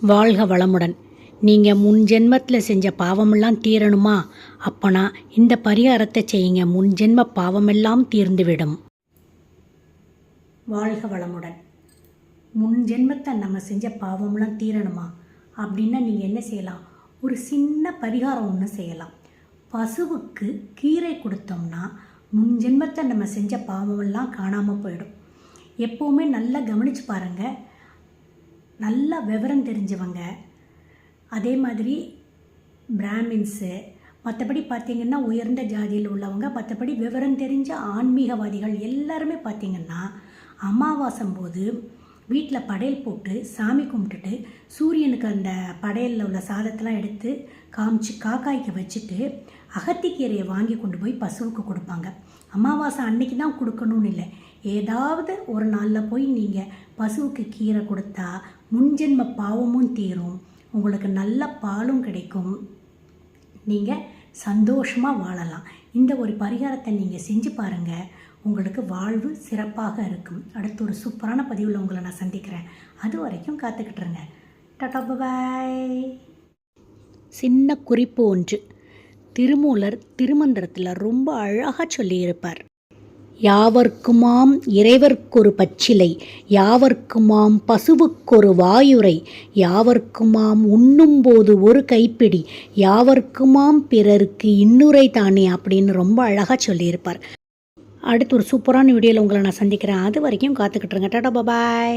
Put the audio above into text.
வாழ்க வளமுடன். நீங்கள் முன் ஜென்மத்தில் செஞ்ச பாவமெல்லாம் தீரணுமா? அப்போனா இந்த பரிகாரத்தை செய்யுங்க. முன் ஜென்ம பாவமெல்லாம் தீர்ந்துவிடும். வாழ்க வளமுடன். முன் ஜென்மத்தை நம்ம செஞ்ச பாவமெல்லாம் தீரணுமா? அப்படின்னா நீங்கள் என்ன செய்யலாம்? ஒரு சின்ன பரிகாரம் ஒன்று செய்யலாம். பசுவுக்கு கீரை கொடுத்தோம்னா முன் ஜென்மத்தை நம்ம செஞ்ச பாவமெல்லாம் காணாமல் போயிடும். எப்போவுமே நல்லா கவனித்து பாருங்கள் நல்லா விவரம் தெரிஞ்சவங்க. அதே மாதிரி பிராமின்ஸு மற்றபடி பார்த்திங்கன்னா உயர்ந்த ஜாதியில் உள்ளவங்க மற்றபடி விவரம் தெரிஞ்ச ஆன்மீகவாதிகள் எல்லாருமே பார்த்திங்கன்னா அமாவாசம் போது வீட்டில் படையல் போட்டு சாமி கும்பிட்டுட்டு சூரியனுக்கு அந்த படையலில் உள்ள சாதத்தெல்லாம் எடுத்து காமிச்சு காக்காய்க்கு வச்சுட்டு அகத்திக்கீரையை வாங்கி கொண்டு போய் பசுவுக்கு கொடுப்பாங்க. அமாவாசை அன்னைக்கு தான் கொடுக்கணும்னு இல்லை. ஏதாவது ஒரு நாளில் போய் நீங்கள் பசுவுக்கு கீரை கொடுத்தா முன்ஜென்ம பாவமும் தீரும். உங்களுக்கு நல்ல பாலும் கிடைக்கும். நீங்கள் சந்தோஷமாக வாழலாம். இந்த ஒரு பரிகாரத்தை நீங்கள் செஞ்சு பாருங்கள் உங்களுக்கு வாழ்வு சிறப்பாக இருக்கும். அடுத்து ஒரு சூப்பரான பதிவில் உங்களை நான் சந்திக்கிறேன். அது வரைக்கும் காத்துக்கிட்டுருங்க. டாடா பாய் சின்ன குறிப்பு ஒன்று. திருமூலர் திருமந்திரத்தில் ரொம்ப அழகாக சொல்லியிருப்பார். யாவர்க்குமாம் இறைவர்க்கொரு பச்சிலை யாவர்க்குமாம் பசுவுக்கொரு வாயுரை யாவர்க்குமாம் உண்ணும்போது ஒரு கைப்பிடி யாவர்க்குமாம் பிறருக்கு இன்னுரை தானே அப்படின்னு ரொம்ப அழகாக சொல்லியிருப்பார். அடுத்து ஒரு சூப்பரான வீடியோவில் உங்களை நான் சந்திக்கிறேன். அது வரைக்கும் காத்துக்கிட்டுருங்க டாடா பாய்